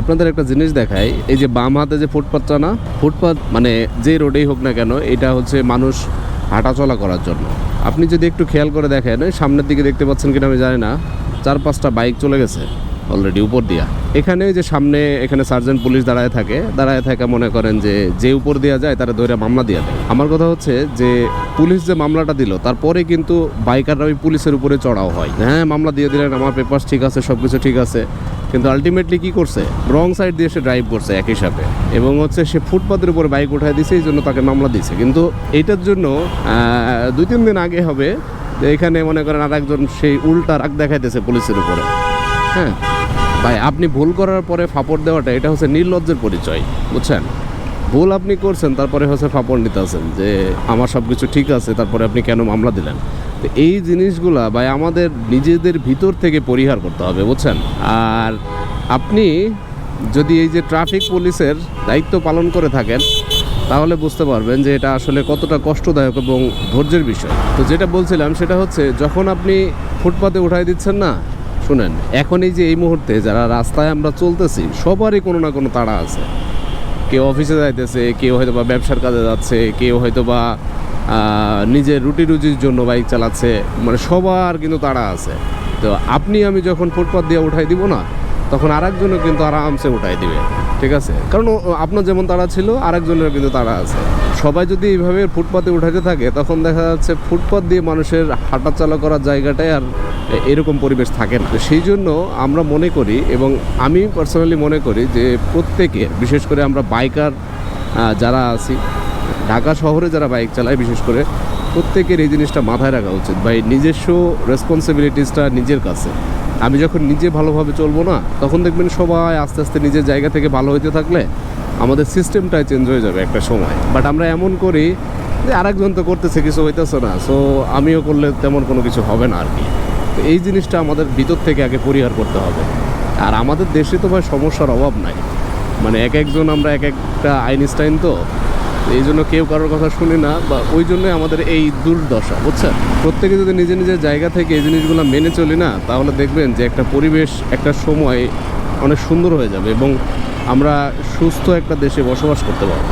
আপনাদের একটা জিনিস দেখায় এই যে বাম হাতে যে ফুটপাথটা না ফুটপাথ মানে যে রোডেই হোক না কেন, এটা হচ্ছে মানুষ হাঁটাচলা করার জন্য। আপনি যদি একটু খেয়াল করে দেখেন সামনের দিকে দেখতে পাচ্ছেন কিনা আমি জানি না চার পাঁচটা বাইক চলে গেছে। অলরেডি উপর দিয়া। এখানে যে সামনে এখানে সার্জেন্ট পুলিশ দাঁড়ায় থাকে দাঁড়ায় থাকে মনে করেন যে যে উপর দেওয়া যায় তারা ধরে মামলা দিয়ে দেয়। আমার কথা হচ্ছে যে পুলিশ যে মামলাটা দিল, তারপরে কিন্তু বাইকাররা ওই পুলিশের উপরে চড়াও হয়। হ্যাঁ মামলা দিয়ে দিলেন, আমার পেপার ঠিক আছে সব কিছু ঠিক আছে, কিন্তু আলটিমেটলি কি করছে? রং সাইড দিয়ে সে ড্রাইভ করছে এক হিসাবে এবং হচ্ছে সে ফুটপাতের উপরে বাইক উঠায় দিছে, এই জন্য তাকে মামলা দিছে। কিন্তু এইটার জন্য দুই তিন দিন আগে হবে যে এখানে মনে করেন আর একজন সেই উল্টা রাগ দেখাইতেছে পুলিশের উপরে। হ্যাঁ ভাই, আপনি ভুল করার পরে ফাপড় দেওয়াটা, এটা হচ্ছে নির্লজ্জের পরিচয়, বুঝছেন? ভুল আপনি করছেন, তারপরে হচ্ছে ফাপড় নিতে আছেন যে আমার সব কিছু ঠিক আছে, তারপরে আপনি কেন মামলা দিলেন? তো এই জিনিসগুলা ভাই, আমাদের নিজেদের ভিতর থেকে পরিহার করতে হবে, বুঝছেন? আর আপনি যদি এই যে ট্রাফিক পুলিশের দায়িত্ব পালন করে থাকেন, তাহলে বুঝতে পারবেন যে এটা আসলে কতটা কষ্টদায়ক এবং ধৈর্যের বিষয়। তো যেটা বলছিলাম, সেটা হচ্ছে যখন আপনি ফুটপাতে উঠাই দিচ্ছেন না শুনেন, এখন এই যে এই মুহূর্তে যারা রাস্তায় আমরা চলতেছি, সবারই কোনো না কোনো তাড়া আছে। কেউ অফিসে যাইতেছে, কেউ হয়তো বা ব্যবসার কাজে যাচ্ছে, কেউ হয়তো বা নিজের রুটি রুজির জন্য বাইক চালাচ্ছে মানে সবার কিন্তু তাড়া আছে। তো আপনি আমি যখন ফুটপাথ দিয়ে উঠাই দিব না তখন আরেকজনও কিন্তু আরামসে উঠাই দিবে, ঠিক আছে? কারণ আপনার যেমন তারা ছিল আরেকজনের কিন্তু তারা আছে। সবাই যদি এইভাবে ফুটপাতে উঠাতে থাকে, তখন দেখা যাচ্ছে ফুটপাত দিয়ে মানুষের হাঁটা হাঁটাচলা করার জায়গাটাই আর এরকম পরিবেশ থাকে না। সেই জন্য আমরা মনে করি এবং আমি পার্সোনালি মনে করি যে প্রত্যেকে, বিশেষ করে আমরা বাইকার যারা আছি, ঢাকা শহরে যারা বাইক চালায়, বিশেষ করে প্রত্যেকের এই জিনিসটা মাথায় রাখা উচিত। ভাই, নিজস্ব রেসপন্সিবিলিটিসটা নিজের কাছে। আমি যখন নিজে ভালোভাবে চলবো না, তখন দেখবেন সবাই আস্তে আস্তে নিজের জায়গা থেকে ভালো হইতে থাকলে আমাদের সিস্টেমটাই চেঞ্জ হয়ে যাবে একটা সময়। বাট আমরা এমন করি যে আরেকজন তো করতেছে, কিছু হইতেছে না। সো আমিও করলে তেমন কোনো কিছু হবে না আর কি তো এই জিনিসটা আমাদের ভিতর থেকে আগে পরিহার করতে হবে। আর আমাদের দেশে তো ভাই সমস্যার অভাব নাই। মানে এক একজন আমরা এক একটা আইনস্টাইন তো এই জন্য কেউ কারোর কথা শুনি না, বা ওই জন্য আমাদের এই দুর্দশা বুঝছেন প্রত্যেকে যদি নিজে নিজের জায়গা থেকে এই জিনিসগুলো মেনে চলি না, তাহলে দেখবেন যে একটা পরিবেশ, একটা সময় অনেক সুন্দর হয়ে যাবে এবং আমরা সুস্থ একটা দেশে বসবাস করতে পারব।